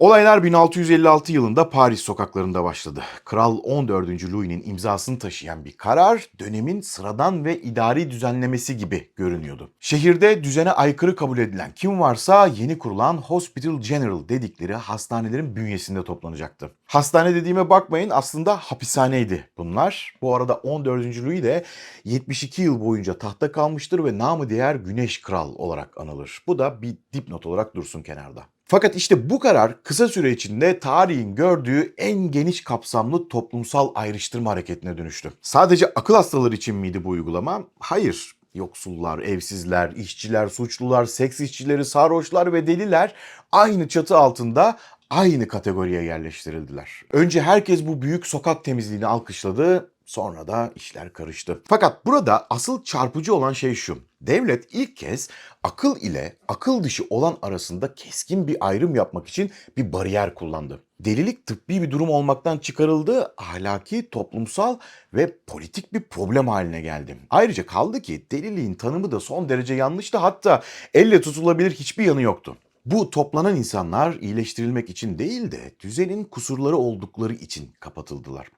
Olaylar 1656 yılında Paris sokaklarında başladı. Kral 14. Louis'nin imzasını taşıyan bir karar dönemin sıradan ve idari düzenlemesi gibi görünüyordu. Şehirde düzene aykırı kabul edilen kim varsa yeni kurulan Hospital General dedikleri hastanelerin bünyesinde toplanacaktı. Hastane dediğime bakmayın aslında hapishaneydi bunlar. Bu arada 14. Louis de 72 yıl boyunca tahta kalmıştır ve namı diğer Güneş Kral olarak anılır. Bu da bir dipnot olarak dursun kenarda. Fakat işte bu karar kısa süre içinde tarihin gördüğü en geniş kapsamlı toplumsal ayrıştırma hareketine dönüştü. Sadece akıl hastaları için miydi bu uygulama? Hayır. Yoksullar, evsizler, işçiler, suçlular, seks işçileri, sarhoşlar ve deliler aynı çatı altında aynı kategoriye yerleştirildiler. Önce herkes bu büyük sokak temizliğini alkışladı, sonra da işler karıştı. Fakat burada asıl çarpıcı olan şey şu. Devlet ilk kez akıl ile akıl dışı olan arasında keskin bir ayrım yapmak için bir bariyer kullandı. Delilik tıbbi bir durum olmaktan çıkarıldı, ahlaki, toplumsal ve politik bir problem haline geldi. Ayrıca kaldı ki deliliğin tanımı da son derece yanlıştı hatta elle tutulabilir hiçbir yanı yoktu. Bu toplanan insanlar iyileştirilmek için değil de düzenin kusurları oldukları için kapatıldılar.